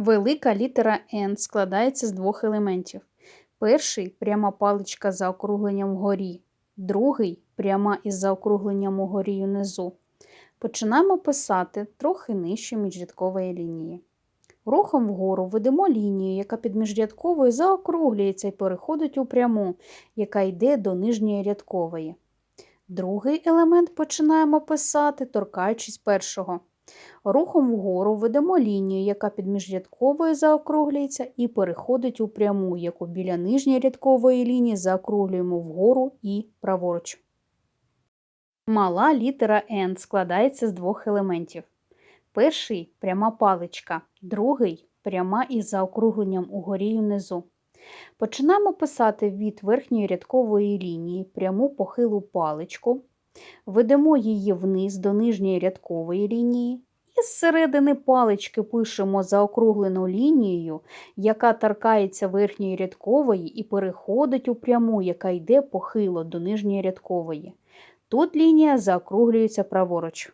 Велика літера N складається з двох елементів. Перший пряма паличка за округленням вгорі, другий пряма із заокругленням угорі внизу. Починаємо писати трохи нижче міжрядкової лінії. Рухом вгору ведемо лінію, яка під міжрядковою заокруглюється і переходить у пряму, яка йде до нижньої рядкової. Другий елемент починаємо писати, торкаючись першого. Рухом вгору ведемо лінію, яка під міжрядковою заокруглюється і переходить у пряму, яку біля нижньої рядкової лінії заокруглюємо вгору і праворуч. Мала літера N складається з двох елементів. Перший пряма паличка, другий пряма із заокругленням угорі і внизу. Починаємо писати від верхньої рядкової лінії пряму похилу паличку, ведемо її вниз до нижньої рядкової лінії. І з середини палички пишемо заокруглену лінією, яка торкається верхньої рядкової і переходить у пряму, яка йде похило до нижньої рядкової. Тут лінія заокруглюється праворуч.